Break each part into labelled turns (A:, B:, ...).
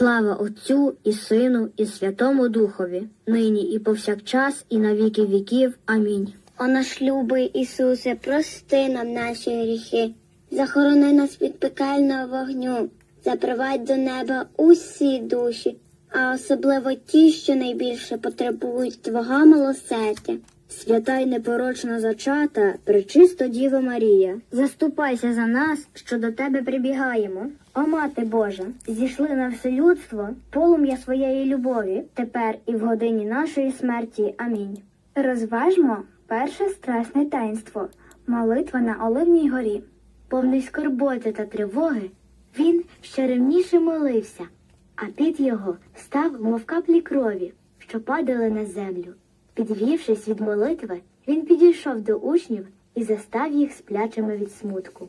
A: Слава Отцю і Сину, і Святому Духові, нині і повсякчас, і на віки віків. Амінь.
B: О наш любий Ісусе, прости нам наші гріхи, захорони нас від пекельного вогню, запровадь до неба усі душі, а особливо ті, що найбільше потребують Твого милосердя.
A: Свята й непорочна зачата, пречисто Діва Марія, заступайся за нас, що до тебе прибігаємо. О мати Божа, зійшли на все людство полум'я своєї любові, тепер і в годині нашої смерті. Амінь.
C: Розважмо перше страсне таїнство молитва на Оливній горі.
A: Повний скорботи та тривоги, він ще ревніше молився, а під його став, мов каплі крові, що падали на землю. Підвівшись від молитви, він підійшов до учнів і застав їх сплячими від смутку.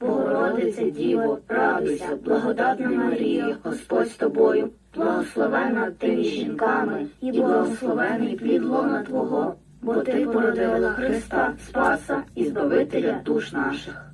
D: Богородице Діво, радуйся, благодатна Марія, Господь з тобою, благословена ти між жінками, і благословений плід лона Твого, бо ти породила Христа, Спаса і Збавителя душ наших.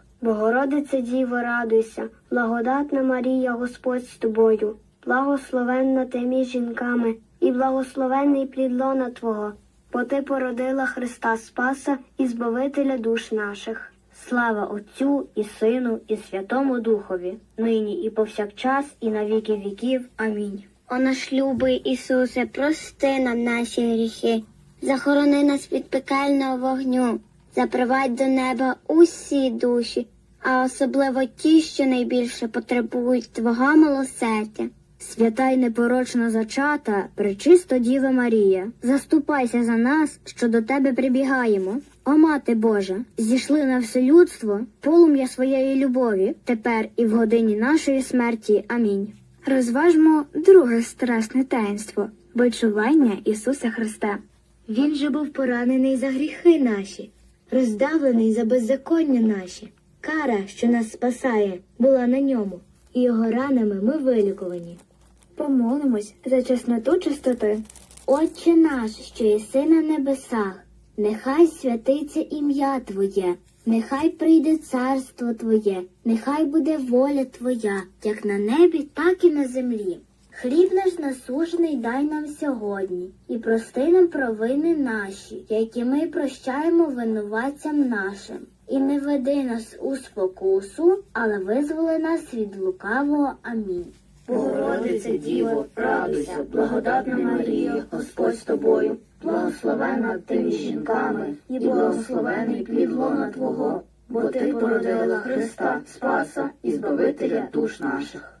B: Богородице Діво, радуйся, благодатна Марія, Господь з тобою, благословенна ти між жінками, і благословенний плід лона Твого, бо ти породила Христа Спаса і Збавителя душ наших.
A: Слава Отцю і Сину, і Святому Духові, нині і повсякчас, і на віки віків. Амінь.
B: О наш любий Ісусе, прости нам наші гріхи, захорони нас від пекельного вогню, запровадь до неба усі душі, а особливо ті, що найбільше потребують Твого милосердя.
A: Свята й непорочна зачата, пречисто Діва Марія, заступайся за нас, що до тебе прибігаємо. О мати Божа, зійшли на все людство полум'я своєї любові, тепер і в годині нашої смерті. Амінь.
C: Розважмо друге страсне таїнство бичування Ісуса Христа.
A: Він же був поранений за гріхи наші, роздавлений за беззаконня наші. Кара, що нас спасає, була на ньому, і його ранами ми вилікувані.
C: Помолимось за чесноту чистоти.
A: Отче наш, що єси на небесах, нехай святиться ім'я Твоє, нехай прийде царство Твоє, нехай буде воля Твоя, як на небі, так і на землі. Хліб наш насужений дай нам сьогодні, і прости нам провини наші, які ми прощаємо винуватцям нашим. І не веди нас у спокусу, але визволи нас від лукавого. Амінь.
D: Богородице Діво, радуйся, благодатна Марія, Господь з тобою, благословена ти жінками, і благословений плід лона Твого, бо ти породила Христа, Спаса і Збавителя душ наших.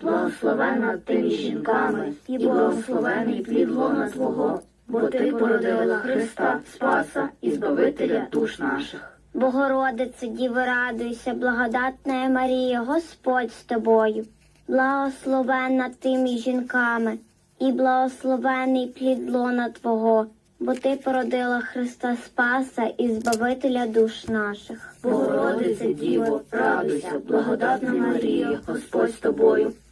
D: благословена ти між жінками, і благословений плід лона Твого, бо ти породила Христа, Спаса і Збавителя душ наших.
B: Богородице, Діво, радуйся, благодатна Марія, Господь з тобою, благословенна ти між жінками, і благословений плід лона Твого, бо ти породила Христа Спаса і Збавителя душ наших.
D: Богородице Діво, радуйся, благодатна Марія, Господь з тобою,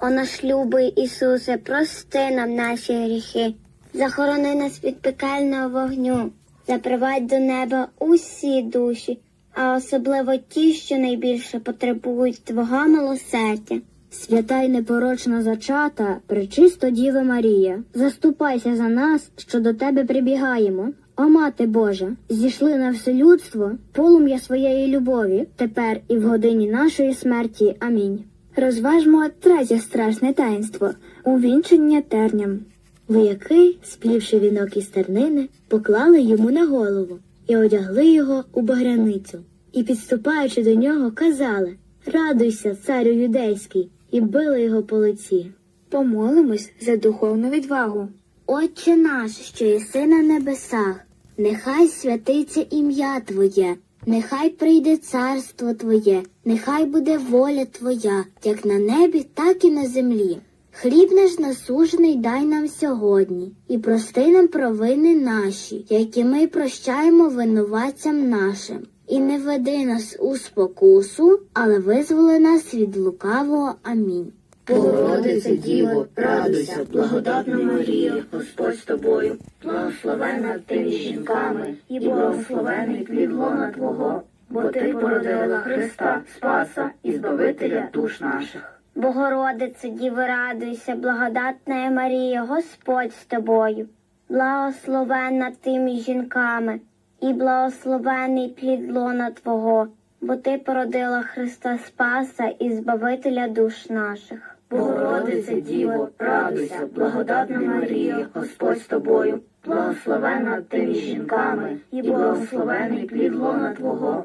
B: О наш любий Ісусе, прости нам наші гріхи, захорони нас від пекельного вогню, запривадь до неба усі душі, а особливо ті, що найбільше потребують Твого милосердя.
A: Свята й непорочно зачата, пречисто Діва Марія, заступайся за нас, що до тебе прибігаємо. О мати Божа, зійшли на все людство полум'я своєї любові, тепер і в годині нашої смерті. Амінь.
C: Розважмо третє страшне таїнство увінчення терням.
A: Вояки, сплівши вінок із тернини, поклали йому на голову і одягли його у багряницю. І, підступаючи до нього, казали Радуйся, царю юдейський, і били його по лиці.
C: Помолимось за духовну відвагу.
A: Отче наш, що єси на небесах, нехай святиться ім'я Твоє, нехай прийде царство Твоє, нехай буде воля Твоя, як на небі, так і на землі. Хліб наш насужений дай нам сьогодні, і прости нам провини наші, які ми прощаємо винуватцям нашим. І не веди нас у спокусу, але визволи нас від лукавого. Амінь.
D: Богородице Діво, радуйся, благодатна Марія, Господь з тобою, благословена ти жінками, і благословений плід Твого, бо ти породила Христа, Спаса і Збавителя душ наших.
B: Богородице, Діво, радуйся, благодатна Марія, Господь з тобою, благословенна ти між жінками, і благословений плід лона Твого, бо ти породила Христа Спаса і Збавителя душ наших.
D: Богородице Діво, радуйся, благодатна Марія, Господь з тобою, благословена ти між жінками, і благословений плід лона Твого,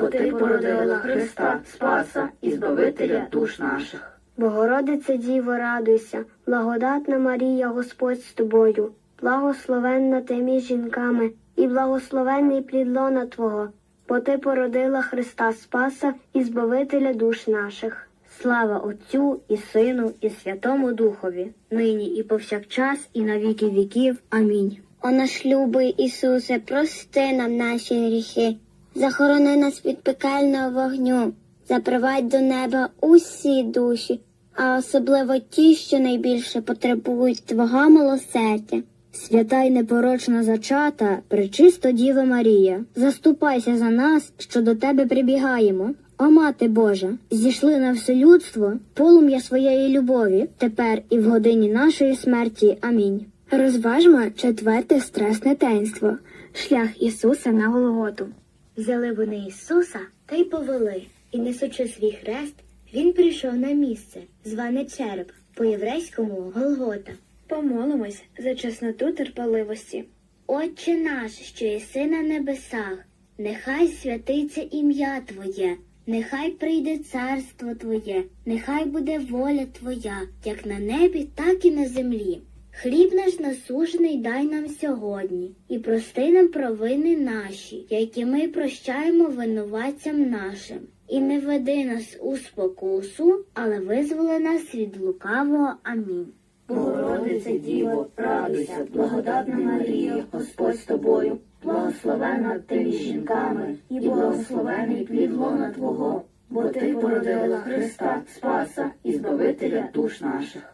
D: бо ти породила Христа, Спаса і Збавителя душ наших.
B: Богородице Діво, радуйся, благодатна Марія, Господь з тобою, благословенна ти між жінками, і благословенний плід лона Твого, бо ти породила Христа Спаса і Збавителя душ наших.
A: Слава Отцю і Сину, і Святому Духові, нині і повсякчас, і на віки віків. Амінь.
B: О наш любий Ісусе, прости нам наші гріхи, захорони нас від пекельного вогню, запровадь до неба усі душі, а особливо ті, що найбільше потребують Твого милосердя.
A: Свята й непорочна зачата, пречисто Діва Марія, заступайся за нас, що до тебе прибігаємо. О мати Божа, зійшли на все людство полум'я своєї любові, тепер і в годині нашої смерті. Амінь.
C: Розважмо четверте страсне таїнство шлях Ісуса на Голготу.
A: Взяли вони Ісуса та й повели, і несучи свій хрест, він прийшов на місце, зване череп, по єврейському Голгота.
C: Помолимось за чесноту терпеливості.
A: Отче наш, що єси на небесах, нехай святиться ім'я Твоє, нехай прийде царство Твоє, нехай буде воля Твоя, як на небі, так і на землі. Хліб наш насушний дай нам сьогодні, і прости нам провини наші, які ми прощаємо винуватцям нашим. І не веди нас у спокусу, але визволи нас від лукавого. Амінь.
D: Богородице Діво, радуйся, благодатна Марія, Господь з тобою, благословена ти жінками, і благословений плід лона Твого, бо ти породила Христа, Спаса і Збавителя душ наших.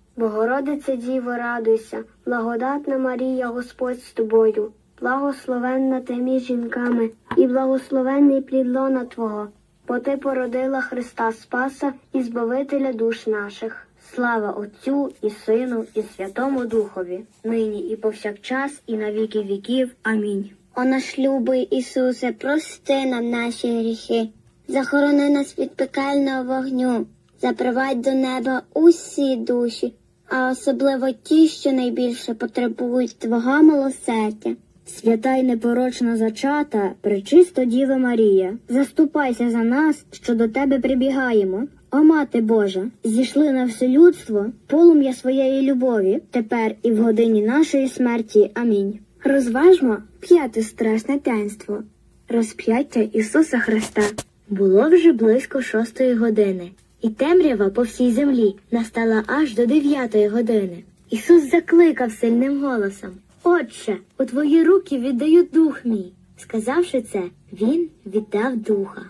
B: Богородице Діво, радуйся, благодатна Марія, Господь з тобою, благословенна ти між жінками, і благословенний плід лона Твого, бо ти породила Христа Спаса і Збавителя душ наших.
A: Слава Отцю і Сину, і Святому Духові, нині і повсякчас, і на віки віків. Амінь.
B: О наш любий Ісусе, прости нам наші гріхи, захорони нас від пекельного вогню, запровадь до неба усі душі, а особливо ті, що найбільше потребують Твого милосердя.
A: Свята й непорочно зачата, пречисто Діва Марія, заступайся за нас, що до тебе прибігаємо. О мати Божа, зійшли на все людство полум'я своєї любові, тепер і в годині нашої смерті. Амінь.
C: Розважмо п'яте страшне таїнство розп'яття Ісуса Христа.
A: Було вже близько шостої години, і темрява по всій землі настала аж до дев'ятої години. Ісус закликав сильним голосом: Отче, у твої руки віддаю дух мій. Сказавши це, він віддав духа.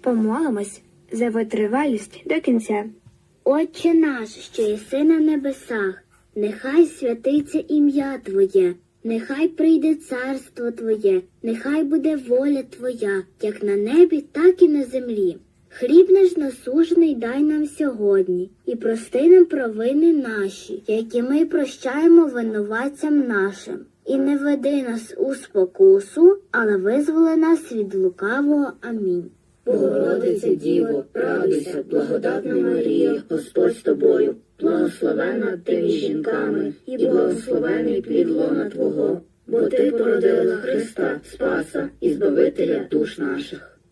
C: Помолимось за витривалість до кінця.
A: Отче наш, що єси на небесах, нехай святиться ім'я Твоє, нехай прийде царство Твоє, нехай буде воля Твоя, як на небі, так і на землі. Хліб наш насужний дай нам сьогодні, і прости нам провини наші, які ми прощаємо винуватцям нашим. І не веди нас у спокусу, але визволи нас від лукавого. Амінь.
D: Богородице Діво, радуйся, благодатна Марія, Господь з тобою, благословенна ти між жінками, і благословений плід лона Твого, бо ти породила Христа, Спаса і Збавителя душ наших.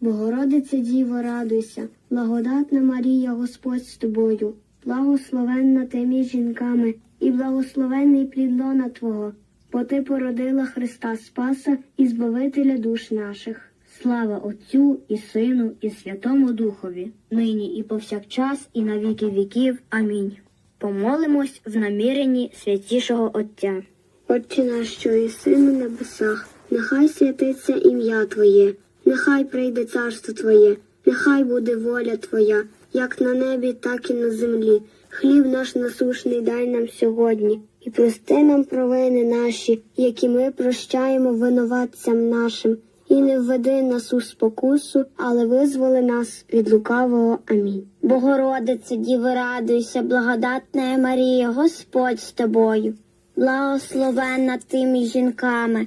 B: Богородице Діво, радуйся, благодатна Марія, Господь з тобою, благословенна ти між жінками, і благословенний плід лона Твого, бо ти породила Христа Спаса і Збавителя душ наших.
A: Слава Отцю і Сину, і Святому Духові, нині і повсякчас, і на віки віків. Амінь. Помолимось в наміренні святішого Отця.
B: Отче наш, що єси на небесах, нехай святиться ім'я Твоє, нехай прийде царство Твоє, нехай буде воля Твоя, як на небі, так і на землі. Хліб наш насушний дай нам сьогодні, і прости нам провини наші, які ми прощаємо винуватцям нашим, і не введи нас у спокусу, але визволи нас від лукавого. Амінь. Богородице, Діво, радуйся, благодатна Марія, Господь з тобою. Благословенна ти між жінками,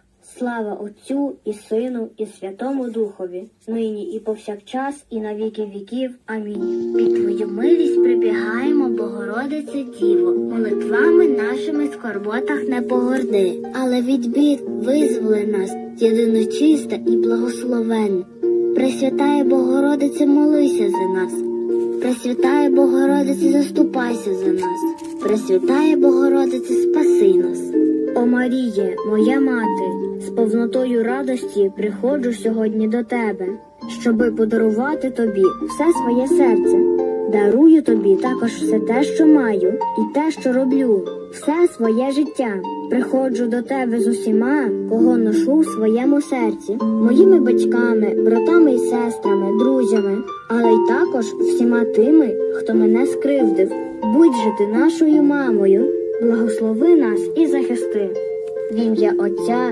C: Слава Отцю і Сину, і Святому Духові, нині і повсякчас, і на віки віків. Амінь.
A: Під Твою милість прибігаємо, Богородице Діво, молитвами нашими скорботах не погорди, але від бід визволи нас, єдиночиста і благословенна. Пресвятає Богородице, молися за нас. Пресвятає Богородице, заступайся за нас. Пресвятає Богородице, спаси нас.
C: О Маріє, моя мати, з повнотою радості приходжу сьогодні до тебе, щоби подарувати тобі все своє серце. Дарую тобі також все те, що маю, і те, що роблю, все своє життя. Приходжу до тебе з усіма, кого ношу в своєму серці, моїми батьками, братами і сестрами, друзями, але й також всіма тими, хто мене скривдив. Будь же ти нашою мамою, благослови нас і захисти. В ім'я Отця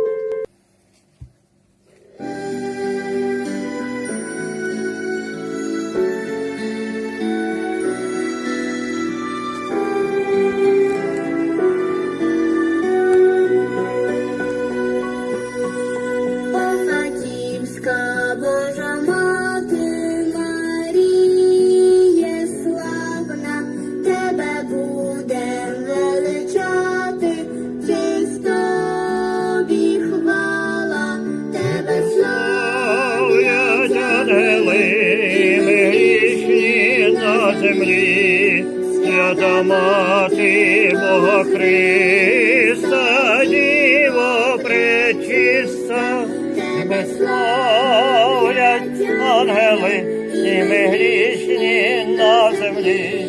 E: Землі, свята мати Бога Христа, Діво пречиста, тебе ангели, і ми грішні на землі,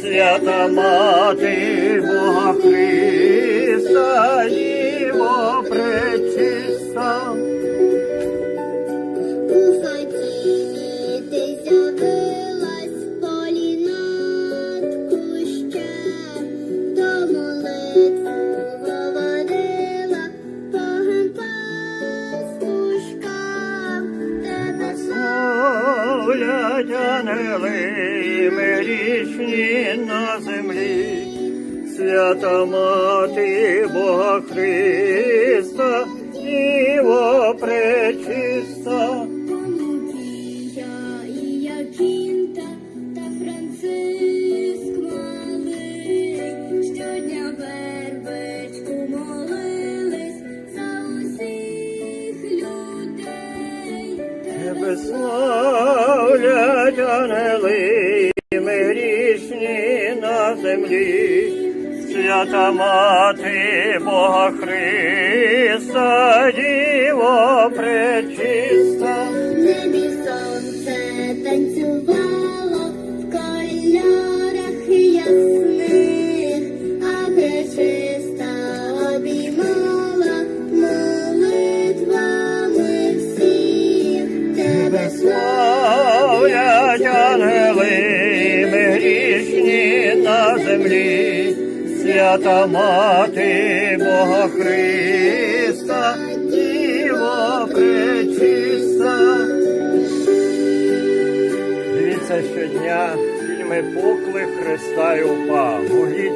E: свята мати Бога Христа, свята мати Бога Христа, Діво пречиста. Дивіться щодня фільми Поклик Христа і УПА. Гугліть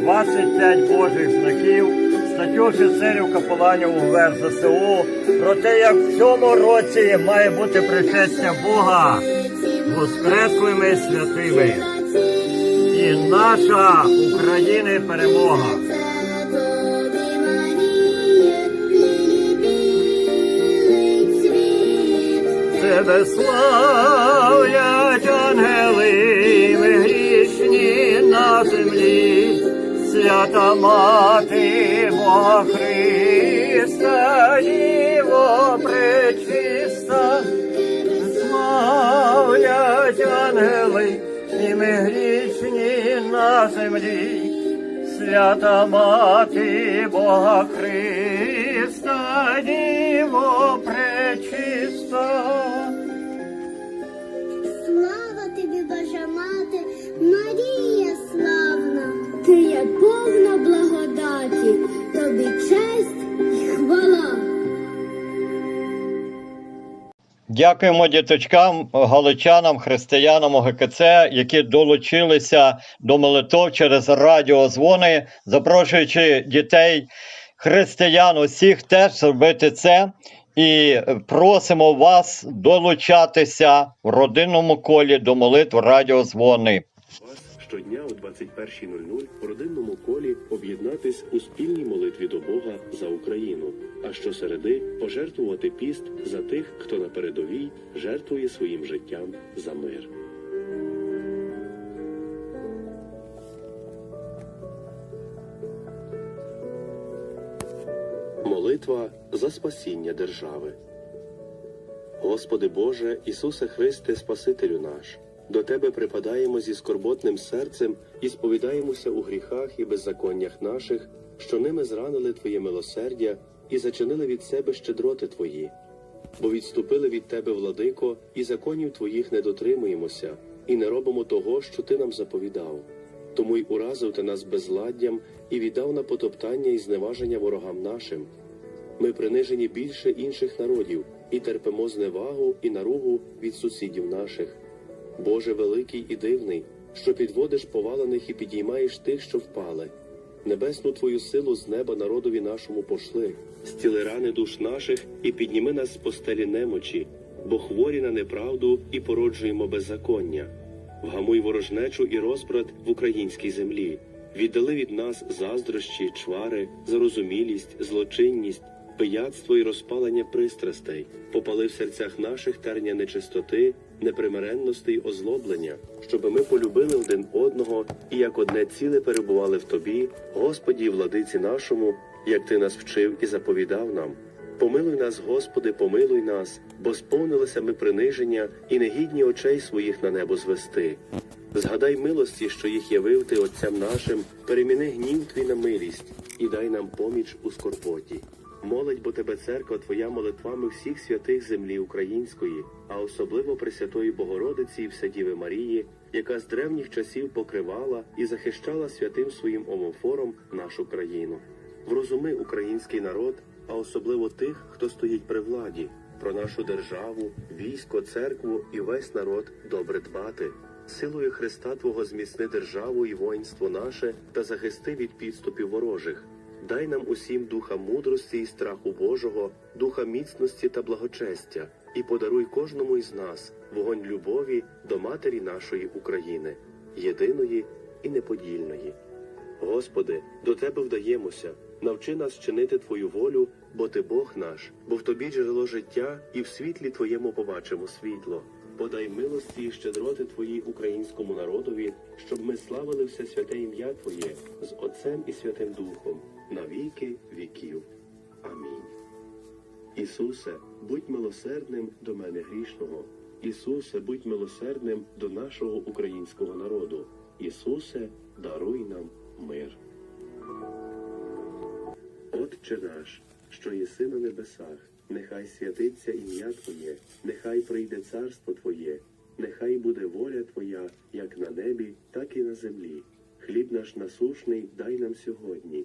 E: 25 Божих знаків, статтю офіцерів капеланів УВР ЗСУ про те, як в цьому році має бути причастя Бога воскреслими святими. І наша України перемога. Тебе славлять ангели, ми грішні на землі, свята мати Бога Христа, Діво пречиста, славлять ангели, і ми грішні на землі, свята мати Бога Христа, Діво пречиста.
A: Слава тобі, Божа мати, Марія славна, ти є повна благодаті, тобі честь і хвала.
E: Дякуємо діточкам, галичанам, християнам ОГКЦ, які долучилися до молитов через радіозвони, запрошуючи дітей, християн, усіх теж зробити це. І просимо вас долучатися в родинному колі до молитв радіозвони.
F: Щодня о 21.00 у родинному колі об'єднатись у спільній молитві до Бога за Україну, а щосереди пожертвувати піст за тих, хто на передовій жертвує своїм життям за мир. Молитва за спасіння держави. Господи Боже, Ісусе Христе, Спасителю наш, до Тебе припадаємо зі скорботним серцем і сповідаємося у гріхах і беззаконнях наших, що ними зранили Твоє милосердя і зачинили від себе щедроти Твої. Бо відступили від Тебе, владико, і законів Твоїх не дотримуємося, і не робимо того, що Ти нам заповідав. Тому й уразив ти нас безладдям і віддав на потоптання і зневаження ворогам нашим. Ми принижені більше інших народів і терпимо зневагу і наругу від сусідів наших. Боже великий і дивний, що підводиш повалених і підіймаєш тих, що впали. Небесну твою силу з неба народові нашому пошли, зціли рани душ наших і підніми нас з постелі немочі, бо хворі на неправду і породжуємо беззаконня. Вгамуй ворожнечу і розбрат в українській землі. Віддали від нас заздрощі, чвари, зарозумілість, злочинність, пияцтво і розпалення пристрастей, попали в серцях наших терня нечистоти, непримиренності й озлоблення, щоби ми полюбили один одного і як одне ціле перебували в тобі, Господі владиці нашому, як ти нас вчив і заповідав нам. Помилуй нас, Господи, помилуй нас, бо сповнилися ми приниження і негідні очей своїх на небо звести. Згадай милості, що їх явив ти отцям нашим, переміни гнів твій на милість і дай нам поміч у скорботі. Молить бо тебе церква твоя молитвами всіх святих землі української, а особливо Пресвятої Богородиці і Вседіви Марії, яка з древніх часів покривала і захищала святим своїм омофором нашу країну. Врозуми український народ, а особливо тих, хто стоїть при владі, про нашу державу, військо, церкву і весь народ добре дбати. Силою Христа Твого зміцни державу і воїнство наше та захисти від підступів ворожих. Дай нам усім духа мудрості і страху Божого, духа міцності та благочестя, і подаруй кожному із нас вогонь любові до матері нашої України, єдиної і неподільної. Господи, до Тебе вдаємося, навчи нас чинити Твою волю, бо Ти Бог наш, бо в Тобі джерело життя, і в світлі Твоєму побачимо світло. Подай милості і щедроти Твої українському народові, щоб ми славили все святе ім'я Твоє з Отцем і Святим Духом на віки віків. Амінь. Ісусе, будь милосердним до мене грішного. Ісусе, будь милосердним до нашого українського народу. Ісусе, даруй нам мир. Отче наш, що єси на небесах, нехай святиться ім'я Твоє, нехай прийде царство Твоє, нехай буде воля Твоя, як на небі, так і на землі. Хліб наш насушний дай нам сьогодні,